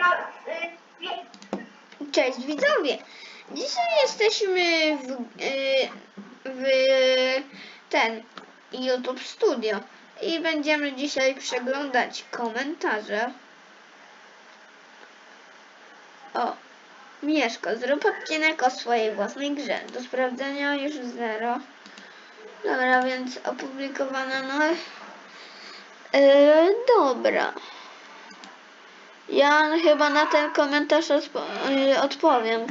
no, y, Cześć widzowie! Dzisiaj jesteśmy w, y, w ten YouTube Studio i będziemy dzisiaj przeglądać komentarze. O, Mieszko, zrób odcinek o swojej własnej grze. Do sprawdzenia już zero. Dobra, więc opublikowane no. Yy, dobra. Ja chyba na ten komentarz y, odpowiem.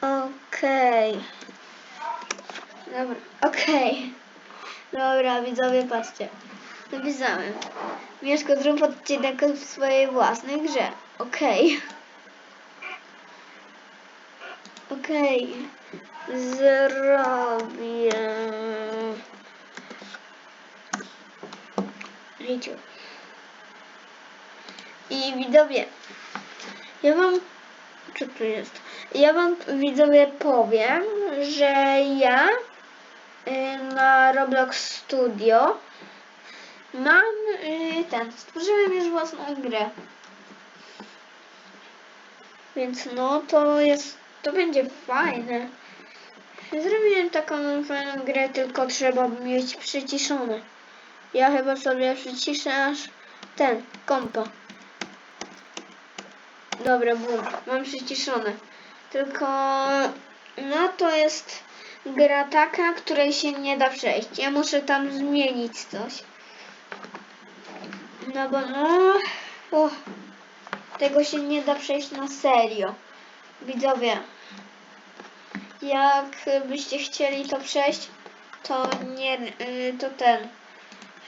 Okej. Dobra, okej. Dobra, widzowie, patrzcie. Napisałem. Mieszko, zrób odcinek w swojej własnej grze. Okej. Okej. Zrobię. Życiu. I widzowie, ja wam, co tu jest? Ja wam widzowie powiem, że ja y, na Roblox Studio mam y, ten, stworzyłem już własną grę. Więc no to jest, to będzie fajne. Zrobiłem taką fajną grę, tylko trzeba mieć przyciszone. Ja chyba sobie przyciszę aż ten, kompa. Dobra, bum, mam przyciszone. Tylko no to jest gra taka, której się nie da przejść. Ja muszę tam zmienić coś. No bo no, tego się nie da przejść na serio. Widzowie, jak byście chcieli to przejść, to nie, y, to ten,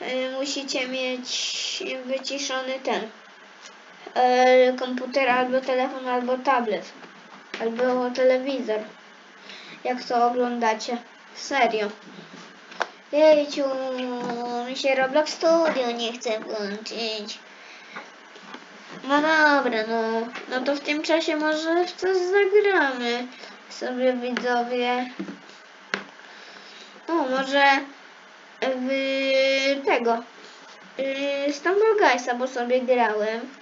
y, musicie mieć wyciszony ten e, komputer, albo telefon, albo tablet, albo telewizor. Jak to oglądacie? Serio. Jejciu, mi się Roblox Studio nie chce włączyć. No dobra, no, no to w tym czasie może w coś zagramy sobie widzowie. O, może w tego, yy, Stumble Guysa, bo sobie grałem.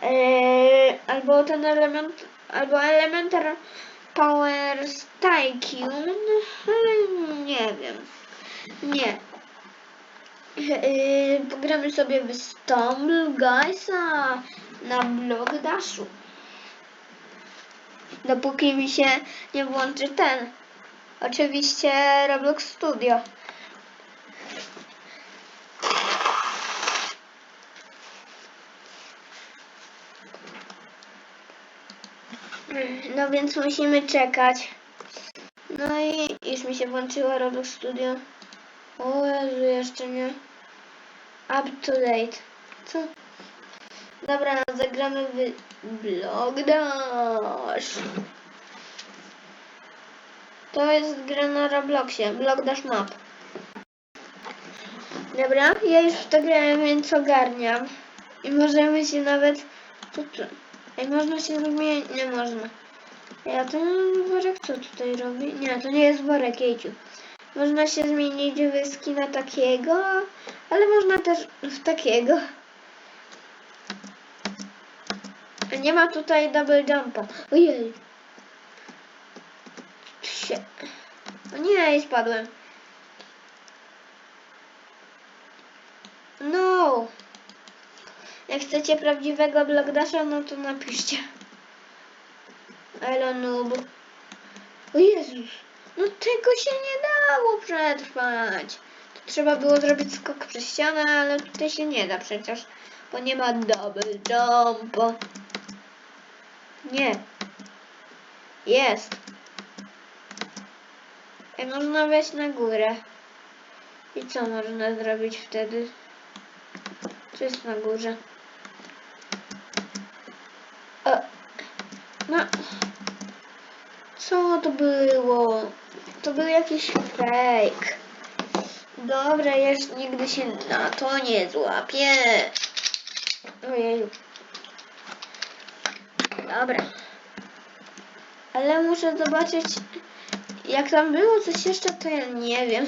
Eee, albo ten element, albo Elementar Powers Tycoon, ale nie wiem. Nie. Eee, pogramy sobie w Stumble Guysa na blog Dashu. Dopóki mi się nie włączy ten. Oczywiście Roblox Studio. No więc musimy czekać. No i już mi się włączyło Roblox Studio. O Jezu, jeszcze nie. Up to date. Co? Dobra, zagramy w Blogdash. To jest gra na Robloxie. Blogdash Map. Dobra, ja już w to grałem, więc ogarniam. I możemy się nawet... Co tu? Ej, można się zmienić? Nie można. Ja ten worek co tutaj robi? Nie, to nie jest worek, jejciu. Można się zmienić w skina takiego, ale można też w takiego. Nie ma tutaj double jumpa. Ojej. Się. O nie, spadłem. No. Jak chcecie prawdziwego Blockdasha, no to napiszcie. Elo noob. O Jezus. No tego się nie dało przetrwać. To trzeba było zrobić skok przez ścianę, ale tutaj się nie da przecież. Bo nie ma double jumpa. Nie. Jest. Ej, można wejść na górę. I co można zrobić wtedy? Co jest na górze? O. No. Co to było? To był jakiś fake. Dobra, jeszcze nigdy się na to nie złapię. Ojeju. Dobra. Ale muszę zobaczyć, jak tam było coś jeszcze, to ja nie wiem.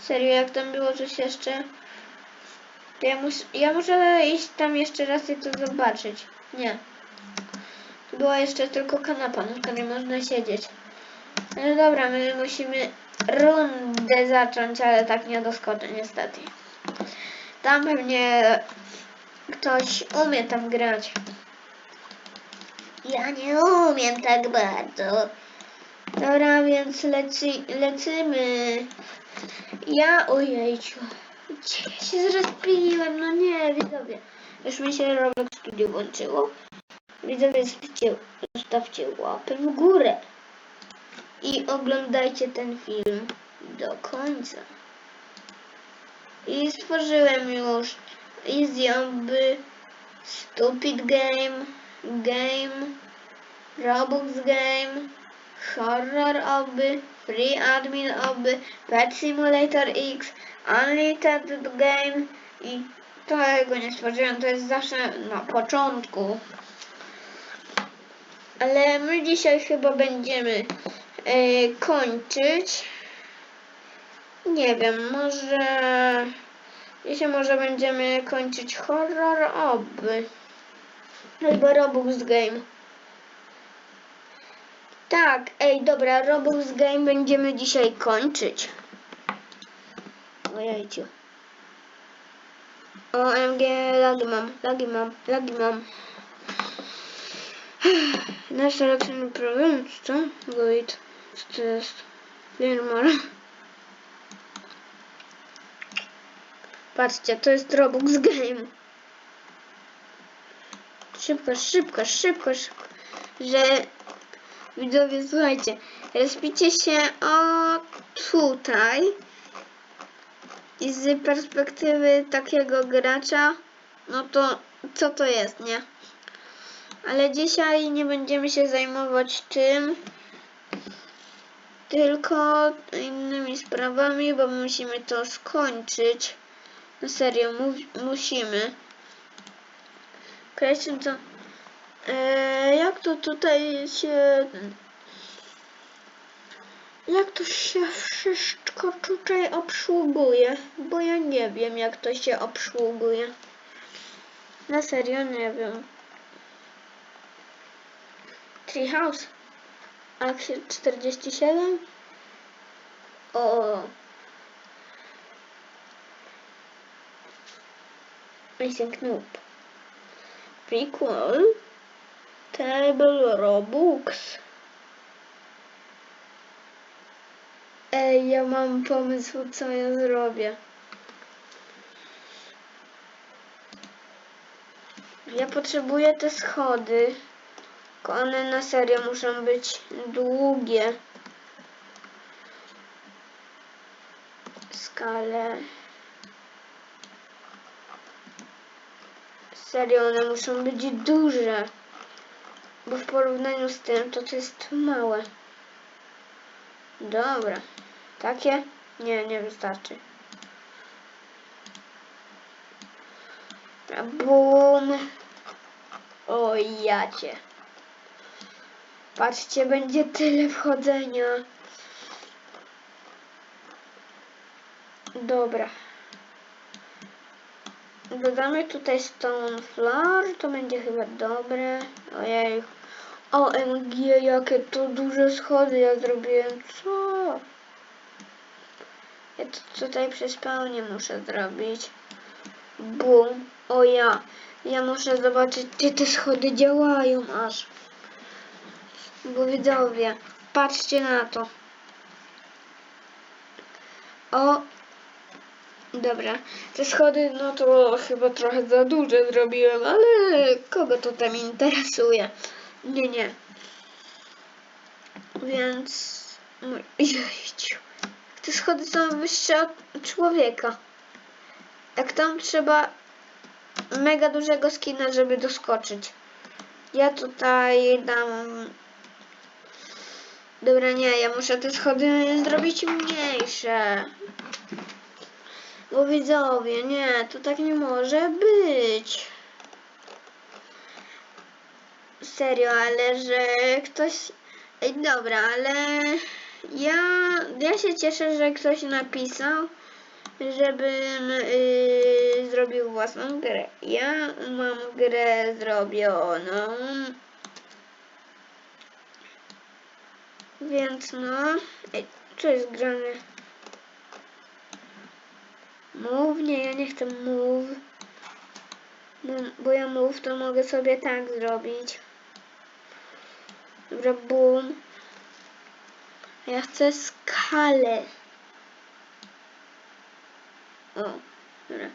Serio, jak tam było coś jeszcze, To ja, mus, ja muszę iść tam jeszcze raz i to zobaczyć. Nie. Była jeszcze tylko kanapa, na której można siedzieć. No dobra, my musimy rundę zacząć, ale tak nie doskoczę niestety. Tam pewnie ktoś umie tam grać. Ja nie umiem tak bardzo. Dobra, więc leci, lecimy. Ja, ojejciu. Gdzie ja się zrespiłem? No nie, widzowie. Już mi się Roblox Studio włączyło. Widzowie, zostawcie, zostawcie w górę. I oglądajcie ten film do końca. I stworzyłem już Easy Obby, Stupid Game, Game, Robux Game, Horror Obby, Free Admin Obby, Pet Simulator X, Unlimited Game i tego nie stworzyłem, to jest zawsze na początku. Ale my dzisiaj chyba będziemy e, kończyć. Nie wiem, może dzisiaj może będziemy kończyć horror oby. Albo Robux Game. Tak, ej, dobra, Robux Game będziemy dzisiaj kończyć. Ojejciu. OMG, lagi mam, lagi mam, lagi mam. Nasz reakcyjny problem, co? Wait, co to jest? Firmar. Patrzcie, to jest Robux Game. Szybko, szybko, szybko, szybko. Że widzowie, słuchajcie, respicie się o tutaj i z perspektywy takiego gracza, no to co to jest, nie? Ale dzisiaj nie będziemy się zajmować tym, tylko innymi sprawami, bo musimy to skończyć. Na serio, mu- musimy. Kreślę to. E, jak to tutaj się. Jak to się wszystko tutaj obsługuje? Bo ja nie wiem, jak to się obsługuje. Na serio nie wiem. Treehouse. Action 47. O. Missing Noob. Prequel. Table Robux. Ej, ja mam pomysł, co ja zrobię. Ja potrzebuję te schody. Tylko one na serio muszą być długie. Skale. Serio, one muszą być duże. Bo w porównaniu z tym, to to jest małe. Dobra. Takie? Nie, nie wystarczy. Bum. O jacie. Patrzcie, będzie tyle wchodzenia. Dobra. Dodamy tutaj stone floor, to będzie chyba dobre. Ojej. OMG, jakie to duże schody ja zrobiłem. Co? Ja to tutaj przy spawnie muszę zrobić. Bum. O ja. Ja muszę zobaczyć, czy te schody działają aż. Bo widzowie, patrzcie na to. O, dobra. Te schody, no to chyba trochę za duże zrobiłem, ale kogo to tam interesuje? Nie, nie. Więc, mój, jejciu. Te schody są wyższe od człowieka. Jak tam trzeba mega dużego skina, żeby doskoczyć. Ja tutaj dam Dobra, nie, ja muszę te schody zrobić mniejsze. Bo widzowie, nie, to tak nie może być. Serio, ale że ktoś... Ej, dobra, ale ja, ja się cieszę, że ktoś napisał, żebym yy, zrobił własną grę. Ja mam grę zrobioną. Więc no. Ej, co jest grane? Move? Nie, ja nie chcę move. Bo- ja move to mogę sobie tak zrobić. Dobra, boom. Ja chcę skalę. O, dobra.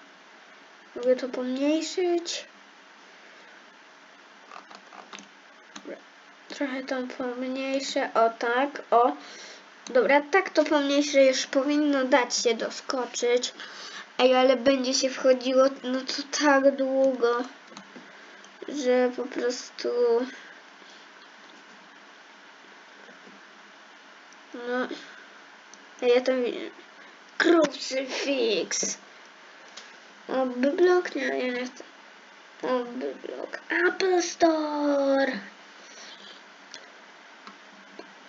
Mogę to pomniejszyć. Trochę to pomniejszę. O tak, o. Dobra, tak to pomniejsze już powinno dać się doskoczyć. Ej, ale będzie się wchodziło no to tak długo, że po prostu... No... Ej, ja tam. Crucifix! O, blok? Nie, nie chcę. O, blok. Apple Store!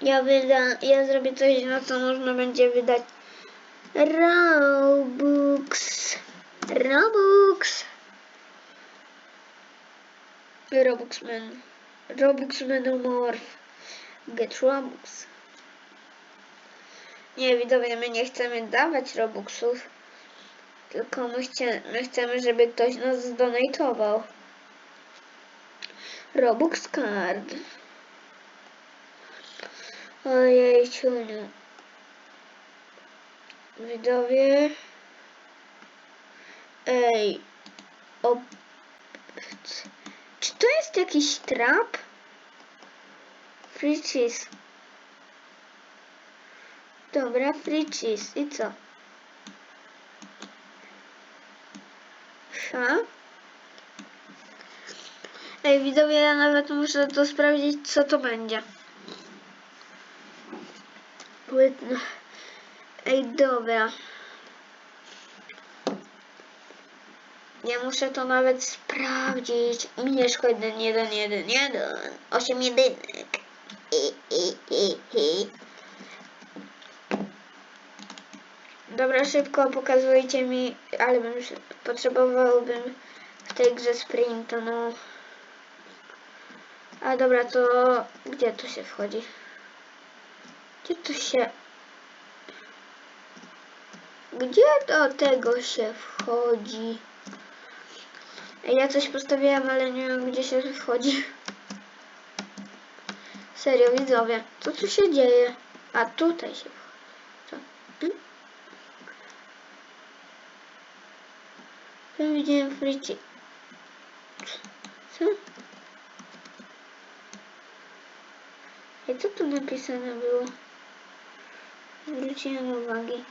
Ja wyda, ja zrobię coś, na co można będzie wydać Robux. Robux. Robuxman. Robuxman Morph. Get Robux. Nie, widzowie, my nie chcemy dawać Robuxów. Tylko my, chcie, my chcemy, żeby ktoś nas zdonatował. Robux Card. Ojej, ciuniu. Widzowie. Ej. O... Czy to jest jakiś trap? Free cheese. Dobra, free cheese. I co? Ha? Ej, widzowie, ja nawet muszę to sprawdzić, co to będzie. Płytno. Ej, dobra. Ja muszę to nawet sprawdzić. Mieszko 1, 1, 1, 1. 8 jedynek. I, i, i, i. Dobra, szybko pokazujcie mi, ale bym potrzebowałbym w tej grze sprinta, no. A dobra, to gdzie tu się wchodzi? Gdzie tu się... Gdzie do tego się wchodzi? Ja coś postawiłam, ale nie wiem gdzie się wchodzi. Serio, widzowie, co tu się dzieje? A tutaj się wchodzi. Co? Hmm? Ja widziałem frici. Co? Ej, co tu napisane było? Zwróciłem uwagi.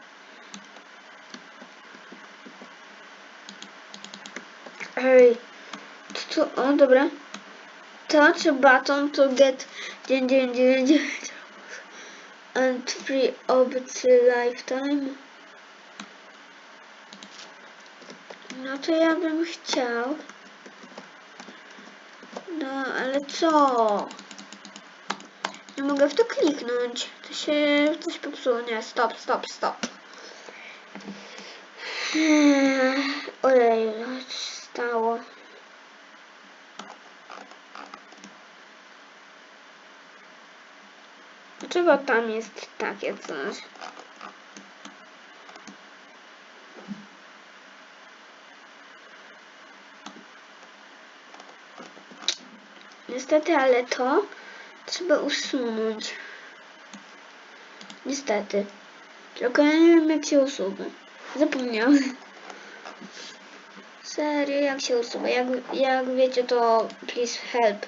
Ej, co to? O, dobra. Touch button to get 999 and free obcy lifetime. No to ja bym chciał. No, ale co? Nie mogę w to kliknąć. Się coś popsuło. Nie, stop, stop, stop. Co się stało? Dlaczego tam jest takie coś? Niestety, ale to trzeba usunąć. Niestety. Tylko ja nie wiem jak się usuwa. Zapomniałem. Serio, jak się usuwa? Jak, jak wiecie to please help.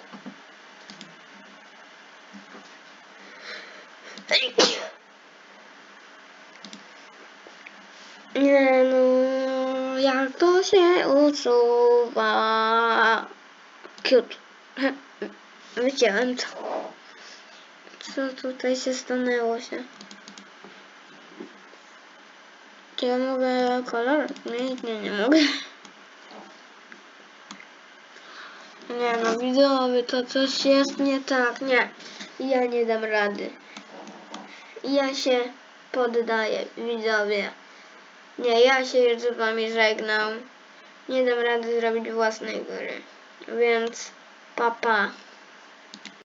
Nie no, jak to się usuwa? Cute. Wyciąłem to. Co tutaj się stanęło się? Czy ja mogę kolor zmienić? Nie, nie mogę. Nie no, widzowie, to coś jest nie tak. Nie, ja nie dam rady. Ja się poddaję, widzowie. Nie, ja się już z wami żegnam. nie dam rady zrobić własnej gry. Więc papa. Pa.